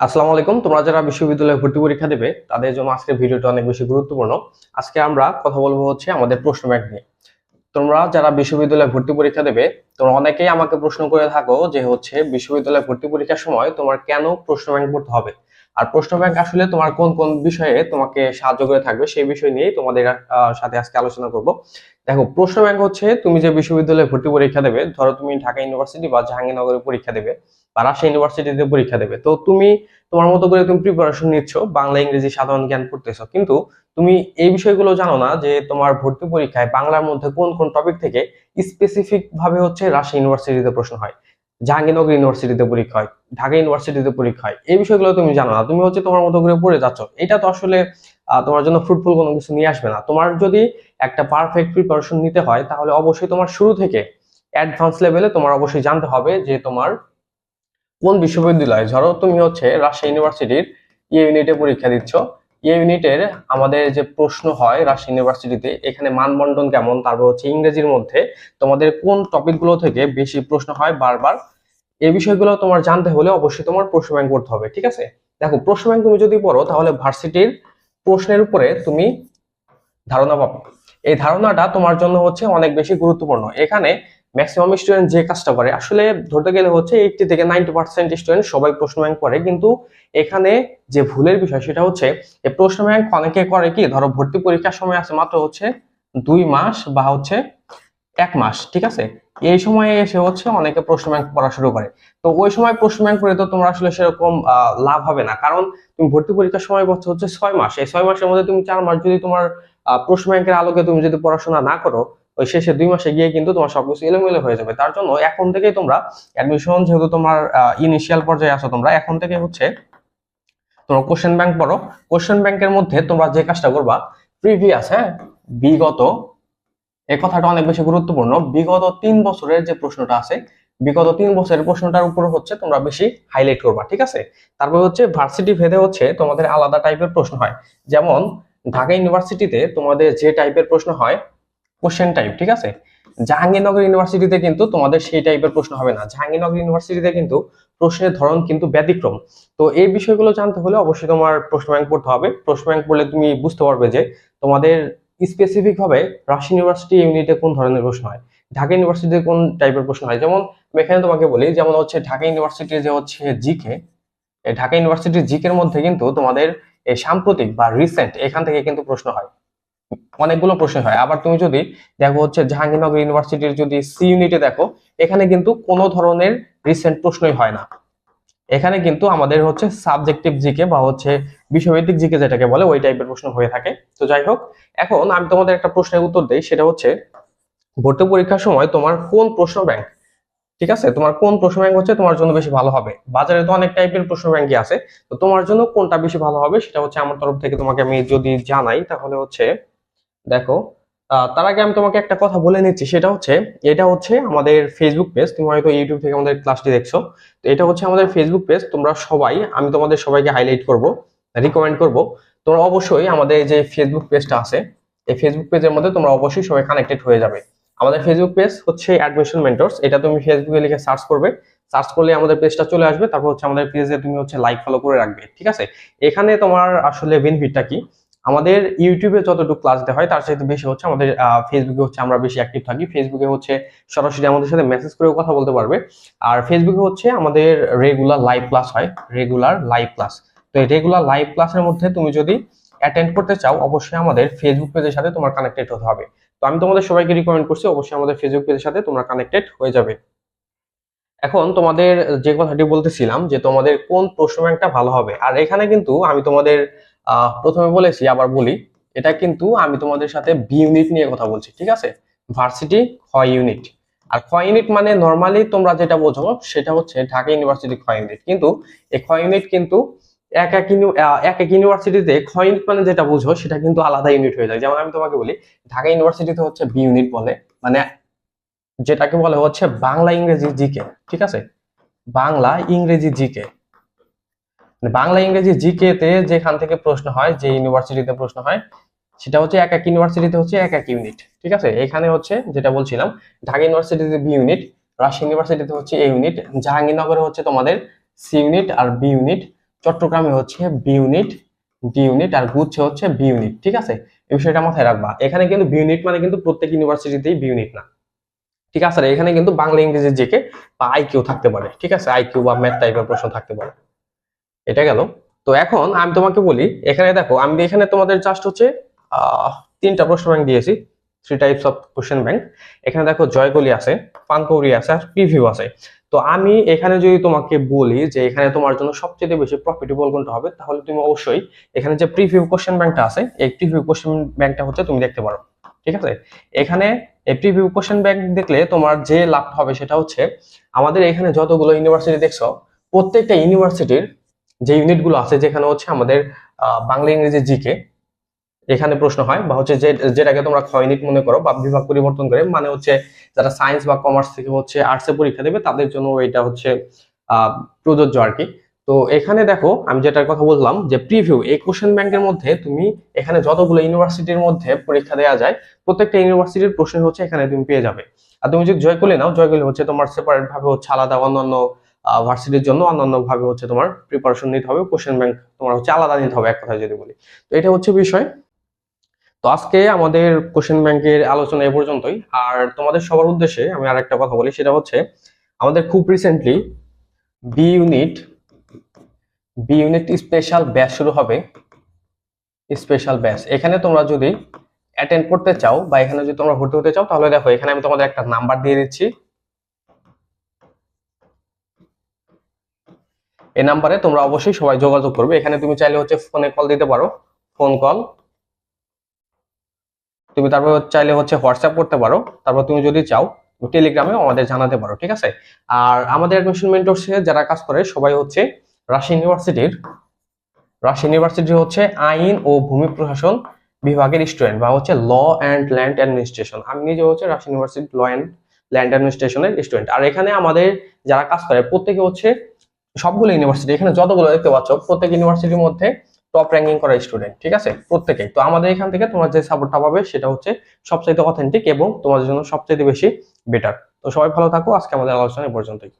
আসসালামু আলাইকুম। তোমরা যারা বিশ্ববিদ্যালয়ে ভর্তি পরীক্ষা দেবে, তাদের জন্য আজকের ভিডিওটা অনেক বেশি গুরুত্বপূর্ণ। আজকে আমরা কথা বলব হচ্ছে আমাদের প্রশ্ন ব্যাংক নিয়ে। তোমরা যারা বিশ্ববিদ্যালয়ে ভর্তি পরীক্ষা দেবে, তোমরা অনেকেই আমাকে প্রশ্ন করে থাকো যে হচ্ছে বিশ্ববিদ্যালয়ে ভর্তি পরীক্ষার সময় তোমার কেন প্রশ্ন ব্যাংক পড়তে হবে? আর প্রশ্ন ব্যাংক আসলে তোমার কোন কোন বিষয়ে তোমাকে সাহায্য করে থাকবে সেই বিষয় নিয়েই তোমাদের সাথে আজকে আলোচনা করব। দেখো প্রশ্ন ব্যাংক হচ্ছে তুমি যে বিশ্ববিদ্যালয়ে ভর্তি পরীক্ষা দেবে ধরো তুমি ঢাকা ইউনিভার্সিটি বা জাহাঙ্গীরনগরে পরীক্ষা দেবে বা রাজশাহী ইউনিভার্সিটিতে পরীক্ষা দেবে। তো তুমি তোমার মতো করে তুমি প্রিপারেশন নিচ্ছ বাংলা ইংরেজি সাধারণ জ্ঞান পড়তেছো। কিন্তু তুমি এই বিষয়গুলো জানো না যে তোমার ভর্তি পরীক্ষায় বাংলার মধ্যে কোন কোন টপিক থেকে স্পেসিফিক ভাবে হচ্ছে রাজশাহী ইউনিভার্সিটিতে প্রশ্ন হয়। জাহাঙ্গীরনগর ইউনিভার্সিটিতে পরীক্ষা হয়, ঢাকা ইউনিভার্সিটিতে পরীক্ষা হয়। এই বিষয়গুলো তুমি জানো না, তুমি হচ্ছে তোমার মতো করে পড়ে যাচ্ছ। এটা তো আসলে তোমার জন্য ফ্রুটফুল কোনো কিছু নিয়ে আসবে না। তোমার যদি একটা পারফেক্ট প্রিপারেশন নিতে হয়, তাহলে অবশ্যই তোমার শুরু থেকে অ্যাডভান্স লেভেলে তোমার অবশ্যই জানতে হবে যে তোমার কোন বিশ্ববিদ্যালয়, ধরো তুমি হচ্ছে রাজশাহী ইউনিভার্সিটির ইয়ে ইউনিটে পরীক্ষা দিচ্ছ ইউনিটের আমাদের যে প্রশ্ন হয় রাজশাহী ইউনিভার্সিটিতে, এখানে মানবন্টন কেমন? তারপর হচ্ছে ইংরেজির মধ্যে তোমাদের কোন টপিকগুলো থেকে বেশি প্রশ্ন হয় বারবার? এই বিষয়গুলো তোমার জানতে হলে অবশ্যই তোমার প্রশ্ন ব্যাংক করতে হবে, ঠিক আছে? দেখো, প্রশ্ন ব্যাংক তুমি যদি পড়ো, তাহলে ভার্সিটির প্রশ্নের উপরে তুমি ধারণা পাবে। এই ধারণাটা তোমার জন্য হচ্ছে অনেক বেশি গুরুত্বপূর্ণ। এখানে ম্যাক্সিমাম স্টুডেন্ট যে কাজটা করে, আসলে ধরতে গেলে হচ্ছে এইটটি থেকে নাইনটি পার্সেন্ট স্টুডেন্ট সবাই প্রশ্ন ব্যাংক করে, কিন্তু এখানে যে ভুলের বিষয় সেটা হচ্ছে এই প্রশ্ন ব্যাংক অনেকে করে কি, ধরো ভর্তি পরীক্ষার সময় আছে মাত্র হচ্ছে দুই মাস বা হচ্ছে এক মাস, ঠিক আছে? এই সময়ে এসে হচ্ছে অনেকে প্রশ্ন ব্যাংক পড়া শুরু করে। তো ওই সময় প্রশ্ন ব্যাংক করে তো তোমার আসলে সেরকম লাভ হবে না। কারণ তুমি ভর্তি পরীক্ষার সময় বলছো হচ্ছে ছয় মাস। এই ছয় মাসের মধ্যে তুমি চার মাস যদি তোমার প্রশ্ন ব্যাংকের আলোকে তুমি যদি পড়াশোনা না করো ওই শেষে দুই মাসে গিয়ে কিন্তু তোমার সবকিছু এলোমেলো হয়ে যাবে। তার জন্য এখন থেকেই তোমরা অ্যাডমিশন যেহেতু তোমার ইনিশিয়াল পর্যায়ে আছো তোমরা, এখন থেকে হচ্ছে তোমরা কোশ্চেন ব্যাংক পড়ো। কোশ্চেন ব্যাংকের মধ্যে তোমরা যে কাজটা করবা প্রিভিয়াস হ্যাঁ বিগত, এই কথাটা অনেক বেশি গুরুত্বপূর্ণ, বিগত তিন বছরের যে প্রশ্নটা আছে, বিগত তিন বছরের প্রশ্নটার উপর হচ্ছে তোমরা বেশি হাইলাইট করবা, ঠিক আছে? তারপর হচ্ছে ভার্সিটি ভেদে হচ্ছে তোমাদের আলাদা টাইপের প্রশ্ন হয়। যেমন ঢাকা ইউনিভার্সিটিতে তোমাদের যে টাইপের প্রশ্ন হয় কোশ্চেন টাইপ ঠিক আছে? জাহাঙ্গীরনগর ইউনিভার্সিটিতে কিন্তু তোমাদের সেই টাইপের প্রশ্ন হবে না। জাহাঙ্গীরনগর ইউনিভার্সিটিতে কিন্তু প্রশ্নের ধরন কিন্তু ব্যতিক্রম। তো এই বিষয়গুলো জানতে হলে অবশ্যই তোমার প্রশ্ন ব্যাংক পড়তে হবে। প্রশ্ন ব্যাংক পড়লে তুমি বুঝতে পারবে যে তোমাদের স্পেসিফিক ভাবে রাজশাহী ইউনিভার্সিটি ইউনিটে কোন ধরনের প্রশ্ন হয়? ঢাকা ইউনিভার্সিটিতে কোন টাইপের প্রশ্ন হয়? যেমন এখানে তোমাকে বলি, যেমন হচ্ছে ঢাকা ইউনিভার্সিটির যে হচ্ছে জিকে ঢাকা ইউনিভার্সিটির জিকের মধ্যে কিন্তু তোমাদের সাম্প্রতিক বা রিসেন্ট এখান থেকে কিন্তু প্রশ্ন হয়। অনেকগুলো প্রশ্ন হয়। আবার তুমি যদি দেখো হচ্ছে জাহাঙ্গীরনগর ইউনিভার্সিটির যদি সি ইউনিটে দেখো, এখানে কিন্তু কোনো ধরনের রিসেন্ট প্রশ্নই হয় না। এখানে কিন্তু আমাদের হচ্ছে সাবজেক্টিভ জিকে বা হচ্ছে বিষয়ভিত্তিক জিকে যেটাকে বলে, ওই টাইপের প্রশ্ন হয়ে থাকে। তো যাই হোক, এখন আমি তোমাদের একটা প্রশ্নের উত্তর দেই, সেটা হচ্ছে ভর্তি পরীক্ষার সময় তোমার কোন প্রশ্ন ব্যাংক ঠিক আছে? তোমার কোন প্রশ্ন ব্যাংক হচ্ছে তোমার জন্য বেশি ভালো হবে? বাজারে তো অনেক টাইপের প্রশ্ন ব্যাংকই আছে। তো তোমার জন্য কোনটা বেশি ভালো হবে সেটা হচ্ছে আমার তরফ থেকে তোমাকে আমি যদি জানাই, তাহলে হচ্ছে দেখো তার আগে আমি তোমাকে একটা কথা বলে নিচ্ছি, সেটা হচ্ছে, এটা হচ্ছে আমাদের ফেসবুক পেজ তুমি হয়তো ইউটিউব থেকে আমাদের ক্লাসটি দেখছ, তো এটা হচ্ছে আমাদের ফেসবুক পেজ তোমরা সবাই, আমি তোমাদের সবাইকে হাইলাইট করব রিকমেন্ড করব, তোমরা অবশ্যই আমাদের যে ফেসবুক পেজটা আছে, এই ফেসবুক পেজের মধ্যে তোমরা অবশ্যই সবাই কানেক্টেড হয়ে যাবে। আমাদের ফেসবুক পেজ হচ্ছে অ্যাডমিশন মেন্টরস এটা তুমি ফেসবুকে লিখে সার্চ করবে সার্চ করলে আমাদের পেজটা চলে আসবে, তারপর হচ্ছে আমাদের পেজে তুমি হচ্ছে লাইক ফলো করে রাখবে, ঠিক আছে? এখানে তোমার আসলে বেনিফিটটা কি? আমাদের ইউটিউবে যতটুকু ক্লাস দেওয়া হয়, তার চাইতে বেশি হচ্ছে আমাদের ফেসবুকে হচ্ছে আমরা বেশি অ্যাক্টিভ থাকি। ফেসবুকে হচ্ছে সরাসরি আমাদের সাথে মেসেজ করেও কথা বলতে পারবে। আর ফেসবুকে হচ্ছে আমাদের রেগুলার লাইভ ক্লাস হয় রেগুলার লাইভ ক্লাস তো এই রেগুলার লাইভ ক্লাসের মধ্যে তুমি যদি অ্যাটেন্ড করতে চাও, অবশ্যই আমাদের ফেসবুক পেজের সাথে তোমার কানেক্টেড হতে হবে। তো আমি তোমাদের সবাইকে রিকমেন্ড করছি, অবশ্যই আমাদের ফেসবুক পেজের সাথে তোমরা কানেক্টেড হয়ে যাবে। এখন তোমাদের যে কথাটি বলতেছিলাম, যে তোমাদের কোন প্রশ্ন ব্যাংকটা ভালো হবে। আর এখানে কিন্তু আমি তোমাদের প্রথমে বলেছি, আবার বলি, এটা কিন্তু আমি তোমাদের সাথে বি ইউনিট নিয়ে কথা বলছি, ঠিক আছে? ভার্সিটি খ ইউনিট আর খ ইউনিট মানে নর্মালি তোমরা যেটা বোঝো, সেটা হচ্ছে ঢাকা ইউনিভার্সিটি খ ইউনিট কিন্তু এই খ ইউনিট কিন্তু এক এক এক এক ইউনিভার্সিটিতে খ ইউনিট মানে যেটা বুঝো, সেটা কিন্তু আলাদা ইউনিট হয়ে যায়। যেমন আমি তোমাকে বলি, ঢাকা ইউনিভার্সিটিতে হচ্ছে বি ইউনিট বলে মানে যেটাকে বলে হচ্ছে বাংলা ইংরেজি জিকে ঠিক আছে? বাংলা ইংরেজি জিকে বাংলা ইংরেজি জিকে তে যেখান থেকে প্রশ্ন হয়, যে ইউনিভার্সিটিতে প্রশ্ন হয়, সেটা হচ্ছে এক এক ইউনিভার্সিটিতে হচ্ছে এক এক ইউনিট ঠিক আছে? এখানে হচ্ছে যেটা বলছিলাম, ঢাকা ইউনিভার্সিটিতে বি ইউনিট রাজশাহী ইউনিভার্সিটিতে হচ্ছে এ ইউনিট জাহাঙ্গীরনগরে হচ্ছে তোমাদের সি ইউনিট আর বি ইউনিট চট্টগ্রামে হচ্ছে বি ইউনিট ডি ইউনিট আর গুচ্ছে হচ্ছে বি ইউনিট ঠিক আছে? এই বিষয়টা মাথায় রাখবা। এখানে কিন্তু বি ইউনিট মানে কিন্তু প্রত্যেক ইউনিভার্সিটিতেই বি ইউনিট না, ঠিক আছে? এখানে কিন্তু বাংলা ইংরেজি জেকে বা আইকিউ থাকতে পারে, ঠিক আছে? আইকিউ বা ম্যাথ টাইপের প্রশ্ন থাকতে পারে। এটা গেল। তো এখন আমি তোমাকে বলি, এখানে দেখো, আমি এখানে তোমাদের জাস্ট হচ্ছে তিনটা প্রশ্ন ব্যাংক দিয়েছি three types of question bank এখানে দেখো জয়কলি আছে, পানকৌড়ি আছে, আর প্রিভিউ আছে। তো আমি এখানে যদি তোমাকে বলি যে এখানে তোমার জন্য সবচেয়ে বেশি প্রফিটেবল কোনটা হবে, তাহলে তুমি অবশ্যই এখানে যে প্রিভিউ কোশ্চেন ব্যাংকটা আছে, এই প্রিভিউ কোশ্চেন ব্যাংকটা হচ্ছে তুমি দেখতে পারো। ঠিক আছে? এখানে এই প্রিভিউ কোশ্চেন ব্যাংক দেখলে তোমার যে লাভ হবে সেটা হচ্ছে, আমাদের এখানে যতগুলো ইউনিভার্সিটি দেখছ, প্রত্যেকটা ইউনিভার্সিটির যে ইউনিটগুলো আছে, যেখানে হচ্ছে আমাদের বাংলা ইংরেজি জিকে এখানে প্রশ্ন হয় বা হচ্ছে যেটাকে তোমরা খ ইউনিট মনে করো বা বিভাগ পরিবর্তন করে মানে হচ্ছে যারা সায়েন্স বা কমার্স থেকে হচ্ছে আর্টসে পরীক্ষা দেবে, তাদের জন্য এটা হচ্ছে প্রযোজ্য আর কি। তো এখানে দেখো, আমি যেটার কথা বললাম যে প্রিভিউ এই কোশ্চেন ব্যাংকের মধ্যে তুমি এখানে যতগুলো ইউনিভার্সিটির মধ্যে পরীক্ষা দেওয়া যায়, প্রত্যেকটা ইউনিভার্সিটির প্রশ্ন হচ্ছে এখানে তুমি পেয়ে যাবে। আর তুমি যদি জয় করলে নাও, জয় করলে হচ্ছে তোমার সেপারেট ভাবে হচ্ছে আলাদা অন্যান্য ভার্সিটির জন্য অন্যান্য ভাবে হচ্ছে তোমার প্রিপারেশন নিতে হবে কোশ্চেন ব্যাংক তোমার হচ্ছে আলাদা নিতে হবে, এক কথায় যদি বলি। তো এটা হচ্ছে বিষয়। তো আজকে আমাদের কোশ্চেন ব্যাংকের আলোচনা এ পর্যন্তই। আর তোমাদের সবার উদ্দেশ্যে আমি আর একটা কথা বলি, সেটা হচ্ছে আমাদের খুব recently B unit B unit special batch শুরু হবে। স্পেশাল ব্যাচ এখানে তোমরা যদি অ্যাটেন্ড করতে চাও বা এখানে যদি তোমরা ভর্তি হতে চাও, তাহলে দেখো, এখানে আমি তোমাদের একটা নাম্বার দিয়ে দিচ্ছি। এই নাম্বারে তোমরা অবশ্যই সবাই যোগাযোগ করবে। এখানে তুমি চাইলে হচ্ছে ফোনে কল দিতে পারো। ফোন কল তুমি তারপর চাইলে হচ্ছে হোয়াটসঅ্যাপ করতে পারো। তারপর তুমি যদি চাও টেলিগ্রামে আমাদের জানাতে পারো, ঠিক আছে? আর আমাদের অ্যাডমিশন মেন্টরসে যারা কাজ করে, সবাই হচ্ছে রাশি ইউনিভার্সিটির রাশি ইউনিভার্সিটি হচ্ছে আইন ও ভূমি প্রশাসন বিভাগের স্টুডেন্ট বা হচ্ছে ল অ্যান্ড ল্যান্ড অ্যাডমিনিস্ট্রেশন আমি নিজে হচ্ছে রাশি ইউনিভার্সিটি ল অ্যান্ড ল্যান্ড অ্যাডমিনিস্ট্রেশনের স্টুডেন্ট আর এখানে আমাদের যারা কাজ করে, প্রত্যেকে হচ্ছে সবগুলো ইউনিভার্সিটি এখানে যতগুলো দেখতে পাচ্ছ, প্রত্যেক ইউনিভার্সিটির মধ্যে টপ র্যাঙ্কিং করা স্টুডেন্ট ঠিক আছে? প্রত্যেকেই। তো আমাদের এখান থেকে তোমার যে সাপোর্টটা পাবে, সেটা হচ্ছে সবচাইতে অথেন্টিক এবং তোমাদের জন্য সবচাইতে বেশি বেটার তো সবাই ভালো থাকো, আজকে আমাদের আলোচনা পর্যন্তই।